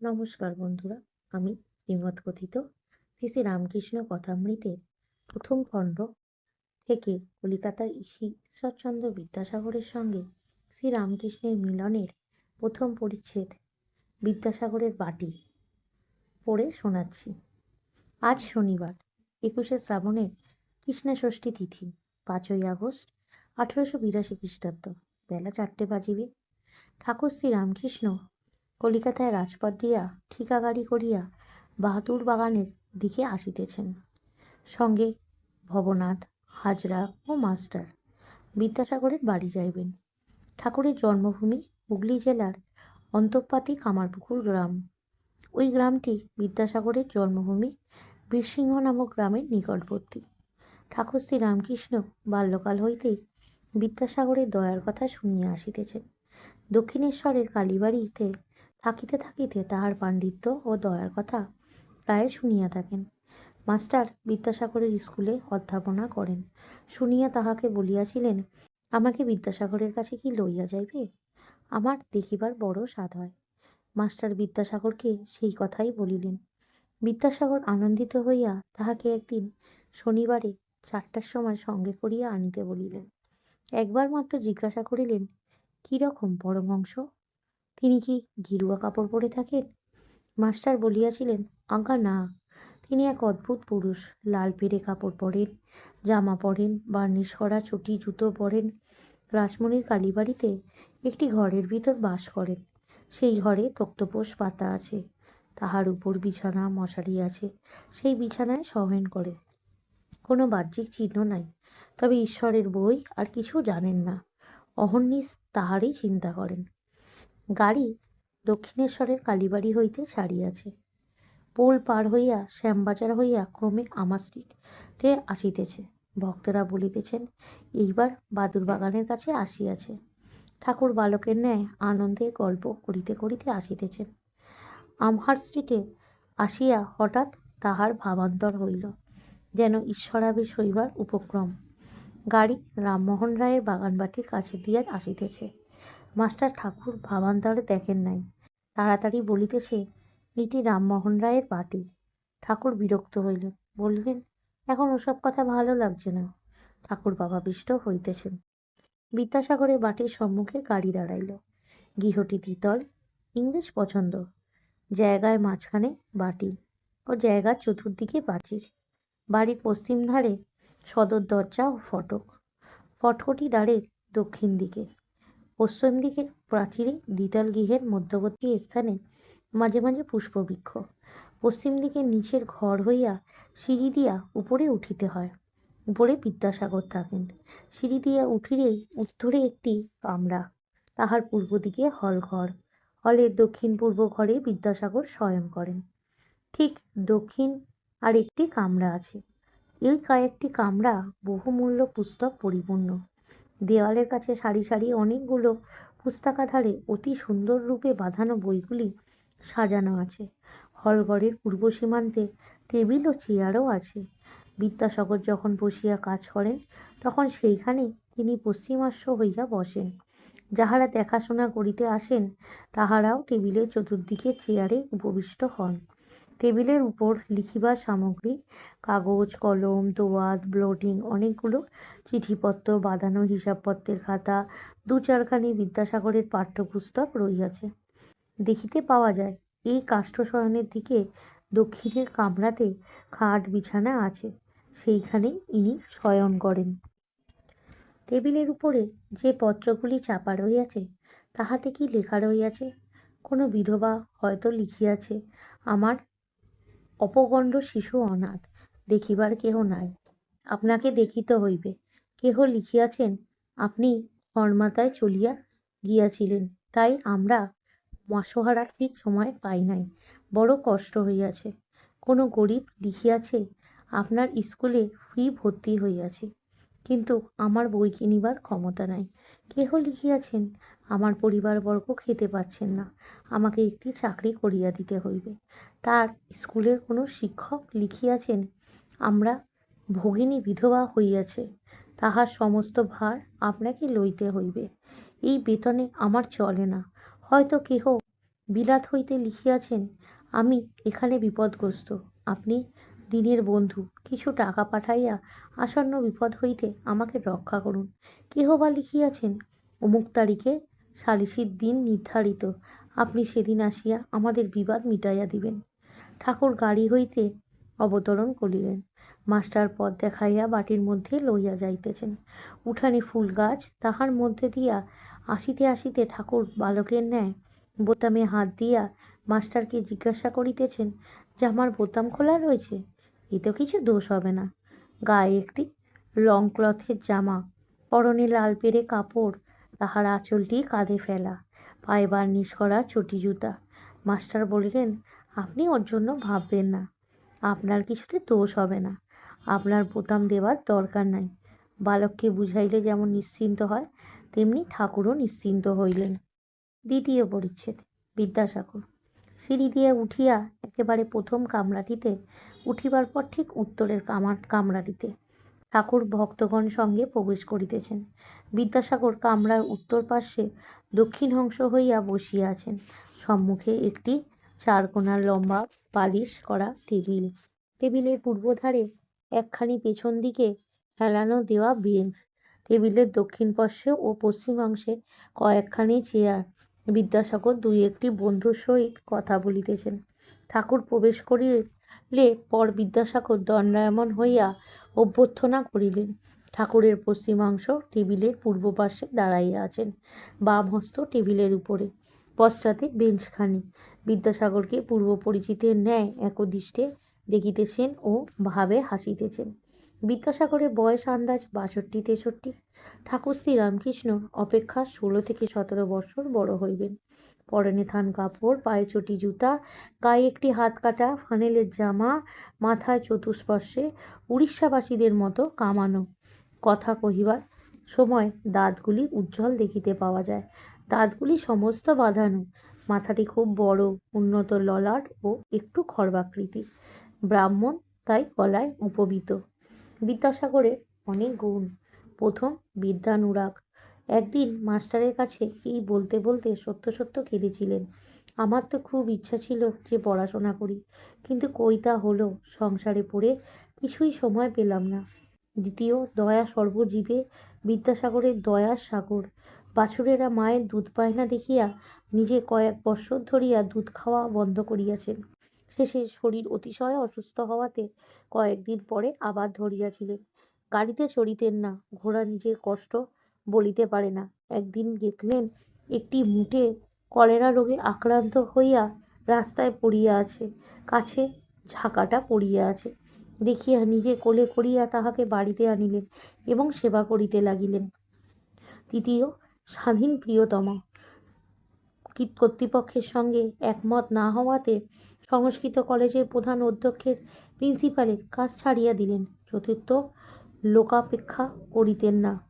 নমস্কার বন্ধুরা, আমি শ্রীমৎ কথিত শ্রী রামকৃষ্ণ কথামৃতের প্রথম খণ্ড থেকে কলিকাতার ঈশ্বরচন্দ্র বিদ্যাসাগরের সঙ্গে শ্রী রামকৃষ্ণের মিলনের প্রথম পরিচ্ছেদ বিদ্যাসাগরের বাটি পড়ে শোনাচ্ছি। আজ শনিবার, একুশে শ্রাবণের কৃষ্ণা ষষ্ঠী তিথি, পাঁচই আগস্ট, আঠেরোশো বিরাশি খ্রিস্টাব্দ, বেলা চারটে বাজিবে। ঠাকুর শ্রী রামকৃষ্ণ কলিকাতায় রাজপথ দিয়া ঠিকা গাড়ি করিয়া বাহাদুর বাগানের দিকে আসিতেছেন। সঙ্গে ভবনাথ, হাজরা ও মাস্টার বিদ্যাসাগরের বাড়ি যাইবেন। ঠাকুরের জন্মভূমি হুগলি জেলার অন্তঃপাতি কামারপুকুর গ্রাম। ওই গ্রামটি বিদ্যাসাগরের জন্মভূমি বীরসিংহ নামক গ্রামের নিকটবর্তী। ঠাকুর শ্রী রামকৃষ্ণ বাল্যকাল হইতেই বিদ্যাসাগরের দয়ার কথা শুনিয়া আসিতেছেন। দক্ষিণেশ্বরের কালীবাড়িতে থাকিতে থাকিতে তাহার পাণ্ডিত্য ও দয়ার কথা প্রায় শুনিয়া থাকেন। মাস্টার বিদ্যাসাগরের স্কুলে অধ্যাপনা করেন। শুনিয়া তাহাকে বলিয়াছিলেন, আমাকে বিদ্যাসাগরের কাছে কি লইয়া যাইবে? আমার দেখিবার বড় স্বাদ হয়। মাস্টার বিদ্যাসাগরকে সেই কথাই বলিলেন। বিদ্যাসাগর আনন্দিত হইয়া তাহাকে একদিন শনিবারে চারটার সময় সঙ্গে করিয়া আনিতে বলিলেন। একবার মাত্র জিজ্ঞাসা করিলেন, কী রকম পরমহংস? তিনি কি গেরুয়া কাপড় পরে থাকেন? মাস্টার বলিয়াছিলেন, আজ্ঞা, না। তিনি এক অদ্ভুত পুরুষ। লাল পেরে কাপড় পরেন, জামা পরেন, বার্নিশ করা, চটি, জুতো পরেন। রাসমণির কালীবাড়িতে একটি ঘরের ভিতর বাস করেন। সেই ঘরে তক্তপোষ পাতা আছে। তাহার উপর বিছানা, মশারি আছে। সেই বিছানায় শয়ন করে। কোনো বাহ্যিক চিহ্ন নাই। তবে ঈশ্বরের বই আর কিছু জানেন না। অহর্নিশ তাহারই চিন্তা করেন। গাড়ি দক্ষিণেশ্বরের কালীবাড়ি হইতে ছাড়িয়াছে পোল পার হইয়া শ্যামবাজার হইয়া ক্রমে আমার স্ট্রিটে আসিতেছে। ভক্তরা বলিতেছেন, এইবার বাদুর বাগানের কাছে আসিয়াছে। ঠাকুর বালকের ন্যায় আনন্দের গল্প করিতে করিতে আসিতেছেন। আমহার স্ট্রিটে আসিয়া হঠাৎ তাহার ভাবান্তর হইল, যেন ঈশ্বরাবেশ হইবার উপক্রম। গাড়ি রামমোহন রায়ের বাগানবাটির কাছে দিয়া আসিতেছে। মাস্টার ঠাকুর ভাবান্তরে দেখেন নাই। তাড়াতাড়ি বলিতেছে এটি রামমোহন রায়ের বাটি ঠাকুর বিরক্ত হইলেন বললেন, এখন ওসব কথা ভালো লাগছে না ঠাকুর বাবাবিষ্ট হইতেছেন। বিদ্যাসাগরের বাটির সম্মুখে গাড়ি দাঁড়াইল। গৃহটি দ্বিতল, ইংরেজ পছন্দ। জায়গায় মাঝখানে বাটি ও জায়গার চতুর্দিকে প্রাচীর বাড়ির পশ্চিম ধারে সদর দরজা ও ফটক। ফটকটি দ্বারে দক্ষিণ দিকে। পশ্চিম দিকের প্রাচীরে দ্বিতল গৃহের মধ্যবর্তী স্থানে মাঝে মাঝে পুষ্পবৃক্ষ। পশ্চিম দিকে নিচের ঘর হইয়া সিঁড়ি দিয়া উপরে উঠিতে হয়, উপরে বিদ্যাসাগর থাকেন। সিঁড়ি দিয়া উঠিলেই উত্তরে একটি কামরা, তাহার পূর্ব দিকে হল ঘর হলের দক্ষিণ পূর্ব ঘরে বিদ্যাসাগর শয়ন করেন। ঠিক দক্ষিণ আর একটি কামরা আছে। এই কয়েকটি কামরা বহুমূল্য পুস্তক পরিপূর্ণ। দেওয়ালের কাছে সারি সারি অনেকগুলো পুস্তকাধারে অতি সুন্দর রূপে বাঁধানো বইগুলি সাজানো আছে। হলঘরের পূর্ব সীমান্তে টেবিল ও চেয়ারও আছে। বিদ্যাসাগর যখন বসিয়া কাজ করেন, তখন সেইখানে তিনি পশ্চিমাস্য হইয়া বসেন। যাহারা দেখাশোনা করিতে আসেন, তাহারাও টেবিলের চতুর্দিকে চেয়ারে উপবিষ্ট হন। টেবিলের উপর লিখিবার সামগ্রী, কাগজ, কলম, দোয়াত, ব্লোটিং অনেকগুলো চিঠিপত্র, বাঁধানো হিসাবপত্রের খাতা দু চারখানি বিদ্যাসাগরের পাঠ্যপুস্তক রহিয়াছে। দেখিতে পাওয়া যায়, এই কাষ্ঠশয়নের দিকে দক্ষিণের কামরাতে খাট বিছানা আছে, সেইখানেই ইনি শয়ন করেন। টেবিলের উপরে যে পত্রগুলি চাপা রহিয়াছে, তাহাতে কি লেখা রহিয়াছে? কোনো বিধবা হয়তো লিখিয়াছে, আমার অপগণ্ড শিশু অনাথ, দেখিবার কেহ নাই। আপনাকে দেখিতে হইবে, কেহ লিখিয়াছেন, আপনি হরমাতায় চলিয়া গিয়াছিলেন, তাই আমরা মাসোহারা ঠিক সময় পাই নাই, বড় কষ্ট হইয়াছে। কোনো গরিব লিখিয়াছে, আপনার স্কুলে ফ্রি ভর্তি হইয়াছে, কিন্তু আমার বই কিনিবার ক্ষমতা নাই, কেহ লিখিয়াছেন আমার পরিবারবর্গ খেতে পারছেন না। আমাকে একটি চাকরি করিয়া দিতে হইবে। তার স্কুলের কোনো শিক্ষক লিখিয়াছেন, আমরা ভগিনী বিধবা হইয়াছে, তাহার সমস্ত ভার আপনাকে লইতে হইবে। এই বেতনে আমার চলে না। হয়তো কেহ বিলাত হইতে লিখিয়াছেন, আমি এখানে বিপদগ্রস্ত। আপনি দিনের বন্ধু, কিছু টাকা পাঠাইয়া আসন্ন বিপদ হইতে আমাকে রক্ষা করুন। কেহ বা লিখিয়াছেন, অমুক তারিখে সালিসির দিন নির্ধারিত। আপনি সেদিন আসিয়া আমাদের বিবাদ মিটাইয়া দিবেন। ঠাকুর গাড়ি হইতে অবতরণ করিলেন। মাস্টার পথ দেখাইয়া বাটির মধ্যে লইয়া যাইতেছেন। উঠানে ফুল গাছ তাহার মধ্যে দিয়া আসিতে আসিতে ঠাকুর বালকের ন্যায় বোতামে হাত দিয়া মাস্টারকে জিজ্ঞাসা করিতেছেন, যে আমার বোতাম খোলা রয়েছে? এ তো কিছু দোষ হবে না। গায়ে একটি লং ক্লথের জামা, পরনে লাল পেরে কাপড় তাহার আঁচলটি কাঁধে ফেলা পায়ে বার্নিশ করা চটি জুতা। মাস্টার বলিলেন, আপনি ওর জন্য ভাববেন না। আপনার কিছুতে দোষ হবে না। আপনার বোতাম দেওয়ার দরকার নাই। বালককে বুঝাইলে যেমন নিশ্চিন্ত হয়, তেমনি ঠাকুরও নিশ্চিন্ত হইলেন। দ্বিতীয় পরিচ্ছেদ, বিদ্যাসাগর। সিঁড়ি দিয়ে উঠিয়া একেবারে প্রথম কামরাটিতে, উঠিবার পর ঠিক উত্তরের কামার কামরাটিতে। ঠাকুর ভক্তগণ সঙ্গে প্রবেশ করিতেছেন। বিদ্যাসাগর কামরার উত্তর পার্শ্বে দক্ষিণ অংশ হইয়া বসিয়া আছেন। সম্মুখে একটি চারকোণার লম্বা পালিশ করা টেবিল। টেবিলের পূর্বধারে একখানি পেছন দিকে হেলানো দেওয়া বেঞ্চ। টেবিলের দক্ষিণ পার্শ্বে ও পশ্চিম অংশে কয়েকখানি চেয়ার। বিদ্যাসাগর দুই একটি বন্ধুর সহিত কথা বলিতেছেন। ঠাকুর প্রবেশ করিলে পর বিদ্যাসাগর দণ্ডায়মন হইয়া অভ্যর্থনা করিলেন। ঠাকুরের পশ্চিমাংশ টেবিলের পূর্ব পার্শ্বে দাঁড়াইয়া আছেন। বাম হস্ত টেবিলের উপরে। পশ্চাতে বেঞ্চখানি। বিদ্যাসাগরকে পূর্ব পরিচিতের ন্যায় একদৃষ্টে দেখিতেছেন ও ভাবে হাসিতেছেন। বিদ্যাসাগরের বয়স, আন্দাজ বাষট্টি, তেষট্টি। ঠাকুর শ্রীরামকৃষ্ণ অপেক্ষা ষোলো থেকে সতেরো বৎসর বড় হইবেন। পরনে থান কাপড়, পায়ে চটি জুতা, গায়ে একটি হাত কাটা, ফানেলের জামা, মাথায় চতুষ্পর্শে, উড়িষ্যাবাসীদের মতো কামানো। কথা কহিবার সময় দাঁতগুলি উজ্জ্বল দেখিতে পাওয়া যায়। দাঁতগুলি সমস্ত বাঁধানো। মাথাটি খুব বড়, উন্নত ললাট ও একটু খর্বাকৃতি ব্রাহ্মণ তাই গলায় উপবিত। বিদ্যাসাগরের অনেক গুণ। প্রথম বিদ্যানুরাগ। একদিন মাস্টারের কাছে এই বলতে বলতে সত্য সত্য কেঁদেছিলেন। আমার তো খুব ইচ্ছা ছিল যে পড়াশোনা করি, কিন্তু কইতা হলো, সংসারে পড়ে কিছুই সময় পেলাম না। দ্বিতীয়, দয়া সর্বজীবে, বিদ্যাসাগরের দয়ার সাগর। বাছুরেরা মায়ের দুধ পায় না দেখিয়া নিজে কয়েক বৎসর ধরিয়া দুধ খাওয়া বন্ধ করিয়াছেন। শেষে শরীর অতিশয় অসুস্থ হওয়াতে কয়েকদিন পরে আবার ধরিয়াছিলেন। গাড়িতে চড়িতেন না, ঘোড়া নিজের কষ্ট বলিতে পারে না। একদিন দেখলেন একটি মুটে কলেরা রোগে আক্রান্ত হইয়া রাস্তায় পড়িয়া আছে, কাছে ঝাঁকাটা পড়িয়া আছে। দেখিয়া নিজে কোলে করিয়া তাহাকে বাড়িতে আনিলেন এবং সেবা করিতে লাগিলেন। তৃতীয়, স্বাধীন প্রিয়তমা। কর্তৃপক্ষের সঙ্গে একমত না হওয়াতে সংস্কৃত কলেজের প্রধান অধ্যক্ষের প্রিন্সিপালের কাজ ছাড়িয়া দিলেন। চতুর্থ, লোকাপেক্ষা করিতেন না।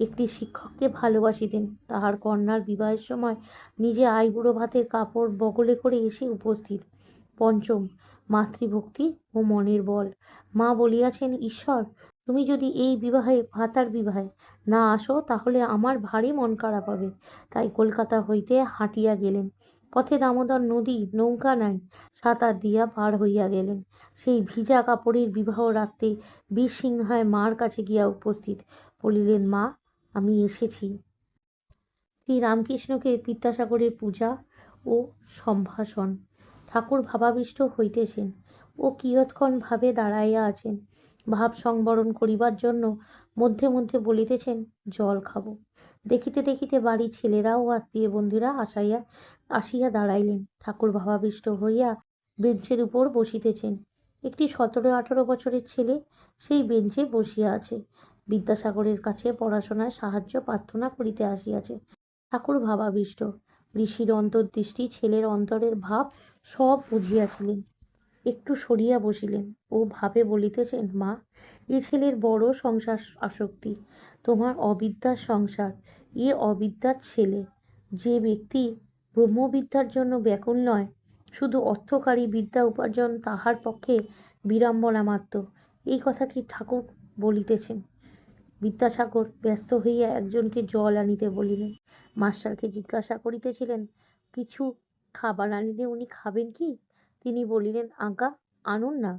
একটি শিক্ষককে ভালোবাসিতেন। তাহার কন্যার বিবাহের সময় নিজে আইবুড়ো ভাতের কাপড় বগলে করে এসে উপস্থিত। পঞ্চম, মাতৃভক্তি ও মনের বল। মা বলিয়াছেন, ঈশ্বর, তুমি যদি এই বিবাহে, ভাতার বিবাহে না আসো, তাহলে আমার ভারী মন খারাপ হবে। তাই কলকাতা হইতে হাঁটিয়া গেলেন। পথে দামোদর নদী, নৌকা নাই, সাঁতার দিয়া পার হইয়া গেলেন। সেই ভিজা কাপড়ের বিবাহ রাত্রে বীরসিংহায় মার কাছে গিয়া উপস্থিত। বলিলেন, মা আমি এসেছি। শ্রী রামকৃষ্ণকে বিদ্যাসাগরের পূজা ও সম্ভাষণ। ঠাকুর ভাবাবিষ্ট হইতেছেন। ও কিয়ৎক্ষণ ভাবে দাঁড়াইয়া আছেন। ভাব সংবরণ করিবার জন্য মধ্যে মধ্যে বলিতেছেন, জল খাব। দেখিতে দেখিতে বাড়ির ছেলেরা ও আত্মীয় বন্ধুরা আসাইয়া আসিয়া দাঁড়াইলেন। ঠাকুর ভাবাবিষ্ট হইয়া বেঞ্চের উপর বসিতেছেন। একটি সতেরো আঠারো বছরের ছেলে সেই বেঞ্চে বসিয়া আছে। বিদ্যাসাগরের কাছে পড়াশোনায় সাহায্য প্রার্থনা করিতে আসিয়াছে। ঠাকুর ভাবাবিষ্ট। ঋষির অন্তর্দৃষ্টি ছেলের অন্তরের ভাব সব বুঝিয়াছিলেন। একটু সরিয়া বসিলেন। ও ভাবে বলিতেছেন, মা, এ ছেলের বড় সংসার আসক্তি। তোমার অবিদ্যার সংসার। এ অবিদ্যার ছেলে। যে ব্যক্তি ব্রহ্মবিদ্যার জন্য ব্যাকুল নয়, শুধু অর্থকারী বিদ্যা উপার্জন তাহার পক্ষে বিড়ম্বনা মাত্র এই কথা কি ঠাকুর বলিতেছেন? বিদ্যাসাগর ব্যস্ত হইয়া একজনকে জল আনিতে বলিলেন, মাস্টারকে জিজ্ঞাসা করিতেছিলেন, কিছু খাবার আনিলে উনি খাবেন কি? তিনি বলিলেন আজ্ঞা আনুন না।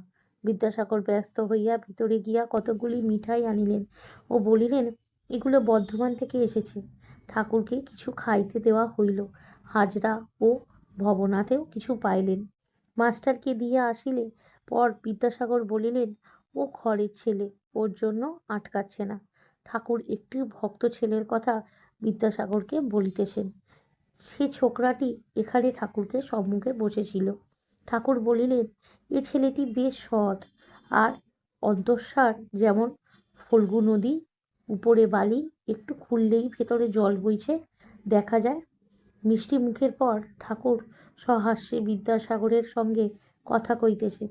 বিদ্যাসাগর ব্যস্ত হইয়া ভিতরে গিয়া কতকগুলি মিঠাই আনিলেন ও বলিলেন, এগুলো বর্ধমান থেকে এসেছে। ঠাকুরকে কিছু খাইতে দেওয়া হইল। হাজরা ও ভবনাথেও কিছু পাইলেন। মাস্টারকে দিয়া আসিলে পর বিদ্যাসাগর বলিলেন, ও ঘরের ছেলে, ওর জন্য আটকাচ্ছে না। ঠাকুর একটি ভক্ত ছেলের কথা বিদ্যাসাগরকে বলিতেছেন। সে ছোকরাটি এখানে ঠাকুরকে সম্মুখে বসেছিল। ঠাকুর বলিলেন, এ ছেলেটি বেশ সৎ, আর অন্তঃসার যেমন ফল্গু নদী, উপরে বালি, একটু খুললেই ভেতরে জল বইছে, দেখা যায় মিষ্টি মুখের পর ঠাকুর সহাস্যে বিদ্যাসাগরের সঙ্গে কথা কইতেছে।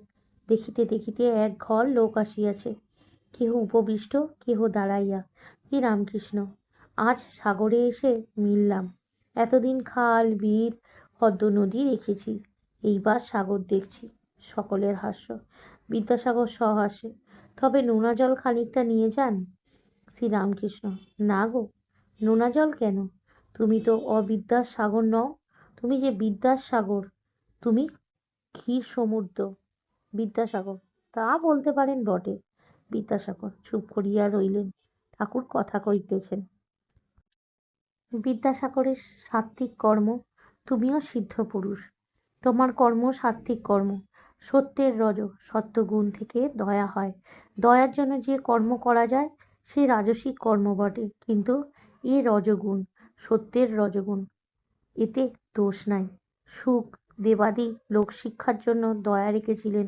দেখিতে দেখিতে এক ঘর লোক আসিয়াছে। কেহ উপবিষ্ট, কেহ দাঁড়াইয়া। শ্রী রামকৃষ্ণ, আজ সাগরে এসে মিললাম। এতদিন খাল বিল পদ্ম নদী দেখেছি এইবার সাগর দেখছি, সকলের হাস্য। বিদ্যাসাগর সহাসে তবে নোনা জল খানিকটা নিয়ে যান? শ্রীরামকৃষ্ণ না গো নোনা জল কেন? তুমি তো অবিদ্যার সাগর নও। তুমি যে বিদ্যার সাগর তুমি ক্ষীর সমুদ্র? বিদ্যাসাগর, তা বলতে পারেন বটে। বিদ্যাসাগর চুপ করিয়া রইলেন। ঠাকুর কথা কইতেছেন বিদ্যাসাগরের সাত্ত্বিক কর্ম তুমিও সিদ্ধ পুরুষ। তোমার কর্ম সাত্ত্বিক কর্ম। সত্যের রজ, সত্যগুণ থেকে দয়া হয়। দয়ার জন্য যে কর্ম করা যায়, সে রাজসিক কর্ম বটে। কিন্তু এ রজগুণ, সত্যের রজগুণ, এতে দোষ নাই। সুখ, দেবাদি লোক শিক্ষার জন্য দয়া রেখেছিলেন।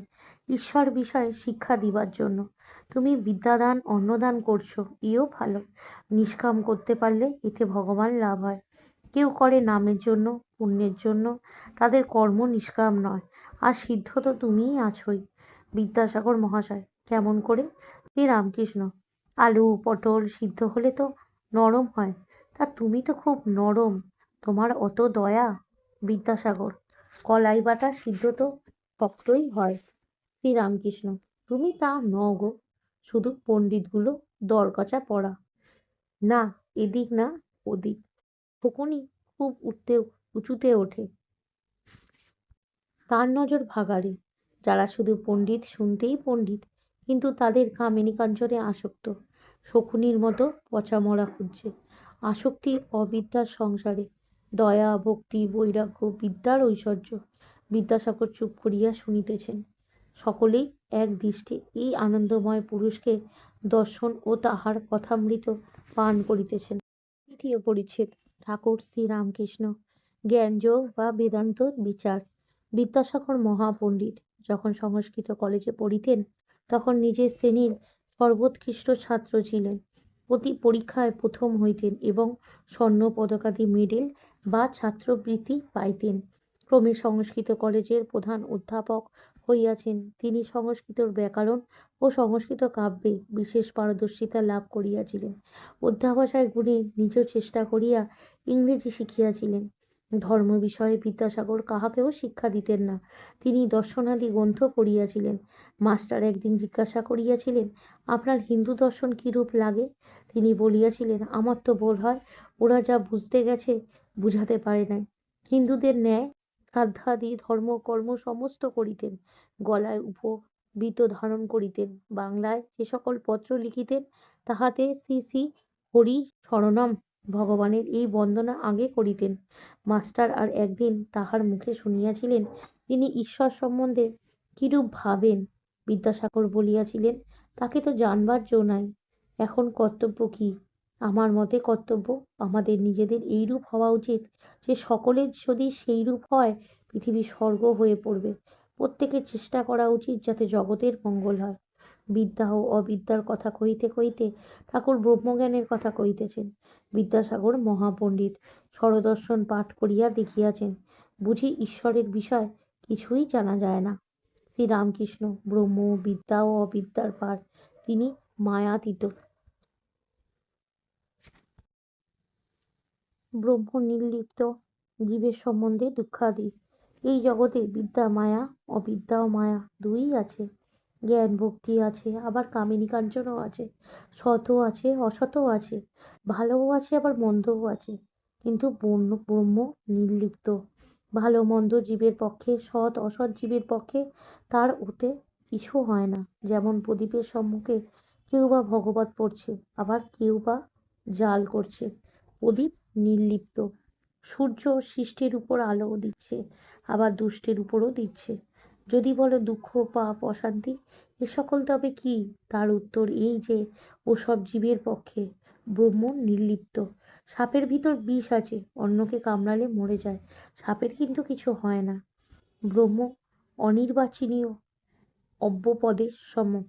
ঈশ্বর বিষয়ে শিক্ষা দিবার জন্য তুমি বিদ্যাদান, অন্নদান করছ, ইও ভালো। নিষ্কাম করতে পারলে এতে ভগবান লাভ হয়। কেউ করে নামের জন্য, পুণ্যের জন্য, তাদের কর্ম নিষ্কাম নয়। আর সিদ্ধ তো তুমিই আছোই, বিদ্যাসাগর মহাশয়। কেমন করে? শ্রী রামকৃষ্ণ। আলু, পটল সিদ্ধ হলে তো নরম হয়। তা তুমি তো খুব নরম, তোমার অত দয়া, বিদ্যাসাগর। কলাই বাটা সিদ্ধ তো শক্তই হয়। শ্রীরামকৃষ্ণ তুমি তা নও গো। শুধু পণ্ডিতগুলো দরকচা পড়া। না, এদিক না ওদিক। তখনই খুব উঠতে, উঁচুতে ওঠে। তার নজর ভাগাড়ে। যারা শুধু পণ্ডিত শুনতেই পণ্ডিত, কিন্তু তাদের কামিনী কাঞ্চনে আসক্ত। শকুনির মতো পচা মরা খুঁজছে। আসক্তি অবিদ্যার সংসারে। দয়া, ভক্তি, বৈরাগ্য, বিদ্যার ঐশ্বর্য। বিদ্যাসাগর চুপ করিয়া শুনিতেছেন। সকলেই এক দৃষ্টে এই আনন্দময় পুরুষকে দর্শন ও তাহার কথামৃত পান করিতেছেন। তৃতীয় পরিচ্ছেদ, ঠাকুর শ্রীরামকৃষ্ণ, জ্ঞানযোগ বা বেদান্ত বিচার। বিদ্যাসাগর মহাপণ্ডিত, যখন সংস্কৃত কলেজে পড়িতেন, তখন নিজের শ্রেণির সর্বোৎকৃষ্ট ছাত্র ছিলেন। প্রতি পরীক্ষায় প্রথম হইতেন এবং স্বর্ণ পদকাদি মেডেল বা ছাত্রবৃত্তি পাইতেন। ক্রমে সংস্কৃত কলেজের প্রধান অধ্যাপক হইয়াছেন। তিনি সংস্কৃতর ব্যাকরণ ও সংস্কৃত কাব্যে বিশেষ পারদর্শিতা লাভ করিয়াছিলেন। অধ্যাবসায় গুণে নিজ চেষ্টা করিয়া ইংরেজি শিখিয়াছিলেন। ধর্ম বিষয়ে বিদ্যাসাগর কাহাকেও শিক্ষা দিতেন না। তিনি দর্শনাদি গ্রন্থ পড়িয়াছিলেন। মাস্টার একদিন জিজ্ঞাসা করিয়াছিলেন, আপনার হিন্দু দর্শন কিরূপ লাগে? তিনি বলিয়াছিলেন, আমার তো বোধ হয়। ওরা যা বুঝতে গেছে, বুঝাতে পারে নাই। হিন্দুদের ন্যায় শ্রাদ্ধাদি, ধর্ম, কর্ম সমস্ত করিতেন। গলায় উপবৃত ধারণ করিতেন। বাংলায় যে সকল পত্র লিখিতেন, তাহাতে শ্রী শ্রী হরি শরণম ভগবানের এই বন্দনা আগে করিতেন। মাস্টার আর একদিন তাহার মুখে শুনিয়াছিলেন, তিনি ঈশ্বর সম্বন্ধে কিরূপ ভাবেন? বিদ্যাসাগর বলিয়াছিলেন, তাকে তো জানবার জো নাই, এখন কর্তব্য কি? আমার মতে কর্তব্য আমাদের নিজেদের এইরূপ হওয়া উচিত যে সকলের যদি সেইরূপ হয়, পৃথিবী স্বর্গ হয়ে পড়বে। প্রত্যেকের চেষ্টা করা উচিত যাতে জগতের মঙ্গল হয়। বিদ্যা ও অবিদ্যার কথা কইতে কইতে ঠাকুর ব্রহ্মজ্ঞানের কথা কইতেছেন বিদ্যাসাগর মহাপণ্ডিত স্বরদর্শন পাঠ করিয়া দেখিয়াছেন। বুঝি ঈশ্বরের বিষয় কিছুই জানা যায় না। শ্রীরামকৃষ্ণ ব্রহ্ম, বিদ্যা ও অবিদ্যার পার তিনি মায়াতীত। ব্রহ্ম নির্লিপ্ত জীবের সম্বন্ধে দুঃখাদি। এই জগতে বিদ্যা, মায়া, অবিদ্যা ও মায়া দুই আছে। জ্ঞান, ভক্তি আছে, আবার কামিনী কাঞ্চনও আছে। সতও আছে অসতও আছে। ভালোও আছে, আবার মন্দও আছে। কিন্তু ব্রহ্ম ব্রহ্ম নির্লিপ্ত। ভালো, মন্দ জীবের পক্ষে, সৎ, অসৎ জীবের পক্ষে তার ওতে কিছু হয় না। যেমন প্রদীপের সম্মুখে কেউ বা ভগবত পড়ছে, আবার কেউ বা জাল করছে। প্রদীপ নির্লিপ্ত। সূর্য সৃষ্টির উপর আলো দিচ্ছে, আবার দুষ্টের উপরও দিচ্ছে। যদি বলো দুঃখ, পাপ, অশান্তি, এ সকল তবে কি? তার উত্তর এই যে ওসব জীবের পক্ষে ব্রহ্ম নির্লিপ্ত। সাপের ভিতর বিষ আছে, অন্যকে কামড়ালে মরে যায়। সাপের কিন্তু কিছু হয় না। ব্রহ্ম অনির্বাচনীয় অব্যপদের সম।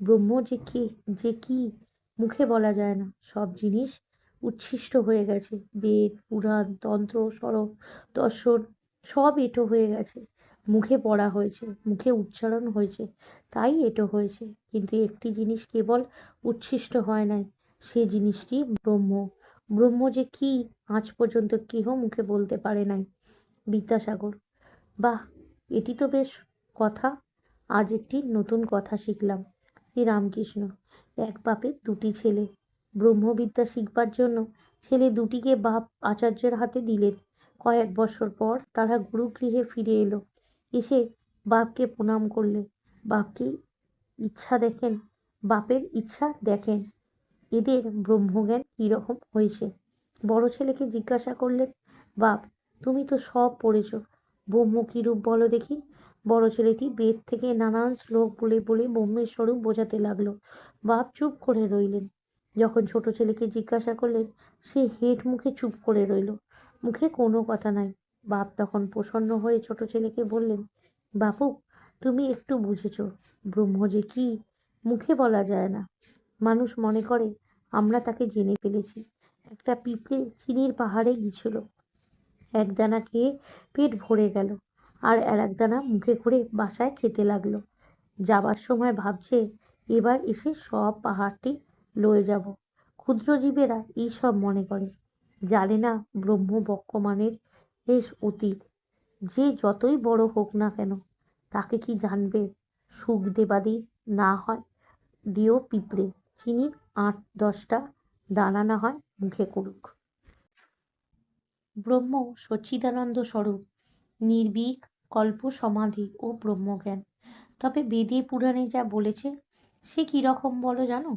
ব্রহ্ম যে কে, যে কি, মুখে বলা যায় না। সব জিনিস উচ্ছিষ্ট হয়ে গেছে। বেদ, পুরাণ, তন্ত্র সরব দর্শন সব এটো হয়ে গেছে। মুখে পড়া হয়েছে, মুখে উচ্চারণ হয়েছে, তাই এঁটো হয়েছে। কিন্তু একটি জিনিস কেবল উচ্ছিষ্ট হয় নাই, সে জিনিসটি ব্রহ্ম। ব্রহ্ম যে কি, আজ পর্যন্ত কেহ মুখে বলতে পারে নাই। বিদ্যাসাগর, বাহ, এটি তো বেশ কথা। আজ একটি নতুন কথা শিখলাম। শ্রী রামকৃষ্ণ এক বাপের দুটি ছেলে ব্রহ্মবিদ্যা শিখবার জন্য ছেলে দুটিকে বাপ আচার্যের হাতে দিলেন। কয়েক বছর পর তারা গুরুগৃহে ফিরে এলো। এসে বাপকে প্রণাম করলে বাপকে ইচ্ছা দেখেন, বাপের ইচ্ছা দেখেন। এদের ব্রহ্মজ্ঞান কীরকম হয়েছে? বড় ছেলেকে জিজ্ঞাসা করলেন, বাপ, তুমি তো সব পড়েছ। ব্রহ্ম কীরূপ বলো দেখি? বড় ছেলেটি বেদ থেকে নানান শ্লোক বলে বলে ব্রহ্মের স্বরূপ বোঝাতে লাগল। বাপ চুপ করে রইলেন। যখন ছোট ছেলেকে জিজ্ঞাসা করলেন, সে হেট মুখে চুপ করে রইল। মুখে কোনো কথা নাই। বাপ তখন প্রসন্ন হয়ে ছোট ছেলেকে বললেন, বাপু, তুমি একটু বুঝেছ, ব্রহ্ম যে কি? মুখে বলা যায় না। মানুষ মনে করে, আমরা তাকে জেনে ফেলেছি। একটা পিঁপড়ে চিনির পাহাড়ে গিয়েছিল। এক দানা খেয়ে পেট ভরে গেল আর আর এক দানা মুখে করে বাসায় খেতে লাগল। যাবার সময় ভাবছে, এবার এসে সব পাহাড়টি লয়ে যাব। ক্ষুদ্র জীবেরা সব মনে করে। জানে না ব্রহ্ম বক্ষমানের বেশ অতীত। যে যতই বড় হোক না কেন, তাকে কি জানবে সুখ দেবাদি না হয়? দিও পিঁপড়ে, চিনি আট দশটা দানা না হয় মুখে করুক ব্রহ্ম সচ্চিদানন্দ স্বরূপ, নির্ভীক, কল্প, সমাধি ও ব্রহ্মজ্ঞান। তবে বেদে পুরাণে যা বলেছে, সে কীরকম বলো জানো?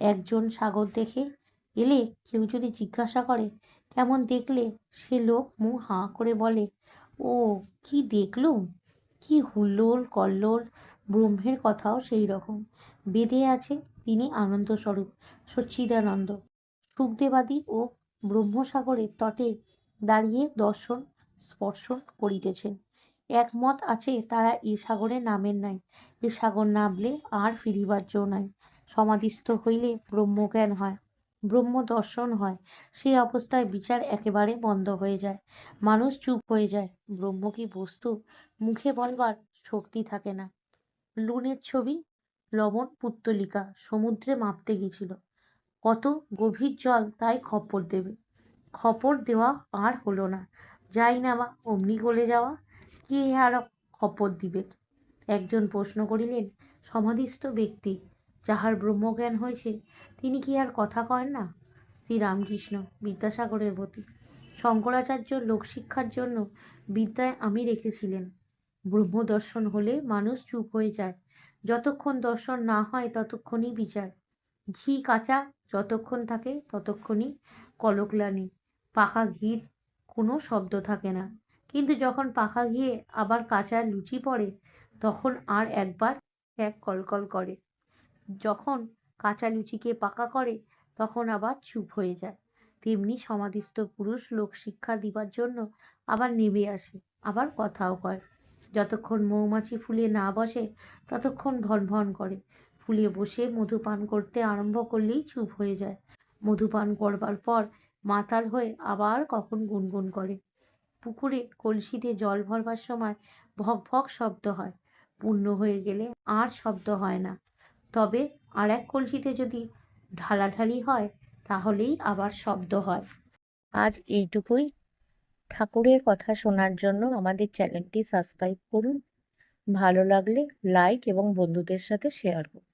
একজন সাগর দেখে এলে কেউ যদি জিজ্ঞাসা করে, কেমন দেখলে? সে লোক মুখ হাঁ করে বলে, ও, কি দেখলুম? কি হুল্লোল কল্লোল? ব্রহ্মের কথাও সেই রকম। বেদে আছে তিনি আনন্দস্বরূপ, সচ্চিদানন্দ। সুখদেবাদী ও ব্রহ্মসাগরের তটে দাঁড়িয়ে দর্শন, স্পর্শন করিতেছেন। একমত আছে তারা এ সাগরে নামেন নাই। এ সাগর নামলে আর ফিরিবার জো নাই। সমাধিস্থ হইলে ব্রহ্মজ্ঞান হয় ব্রহ্ম দর্শন হয় সেই অবস্থায় বিচার একেবারে বন্ধ হয়ে যায়। মানুষ চুপ হয়ে যায়, ব্রহ্ম কি বস্তু? মুখে বলবার শক্তি থাকে না। লুনের ছবি, লবণ পুত্তলিকা, সমুদ্রে মাপতে গিয়েছিল। কত গভীর জল তাই খপ্পর দেবে। খপর দেওয়া আর হলো না, যাই না বা অমনি গলে যাওয়া, কে আর খপর দিবে? একজন প্রশ্ন করিলেন, সমাধিস্থ ব্যক্তি যাহার ব্রহ্মজ্ঞান হয়েছে তিনি কি আর কথা কয়েন না? শ্রীরামকৃষ্ণ বিদ্যাসাগরের প্রতি শঙ্করাচার্য লোকশিক্ষার জন্য বিদ্যায় আমি রেখেছিলেন। ব্রহ্ম দর্শন হলে মানুষ চুপ হয়ে যায়। যতক্ষণ দর্শন না হয়, ততক্ষণই বিচার। ঘি কাঁচা, যতক্ষণ থাকে, ততক্ষণই কলকলানি। পাকা ঘির কোনো শব্দ থাকে না। কিন্তু যখন পাকা ঘিয়ে আবার কাঁচা লুচি পড়ে, তখন আর একবার এক কলকল করে। কাঁচা লুচিকে পাকা করে, তখন আবার চুপ হয়ে যায়। তেমনি সমাধিস্থ পুরুষ লোক শিক্ষা দিবার জন্য আবার নেমে আসে, আবার কথাও কয়। যতক্ষণ মৌমাছি ফুলে না বসে, ততক্ষণ ভন ভন করে। ফুলে বসে মধুপান করতে আরম্ভ করলেই চুপ হয়ে যায়। মধুপান করবার পর মাতাল হয়ে আবার কখন গুনগুন করে। পুকুরে কলসিতে জল ভরবার সময় ভক ভক শব্দ হয়। পূর্ণ হয়ে গেলে আর শব্দ হয় না। তবে আর এক কলসিতে যদি ঢালাঢালি হয়, তাহলেই আবার শব্দ হয়। আজ এইটুকুই। ঠাকুরের কথা শোনার জন্য আমাদের চ্যানেলটি সাবস্ক্রাইব করুন। ভালো লাগলে লাইক এবং বন্ধুদের সাথে শেয়ার করুন।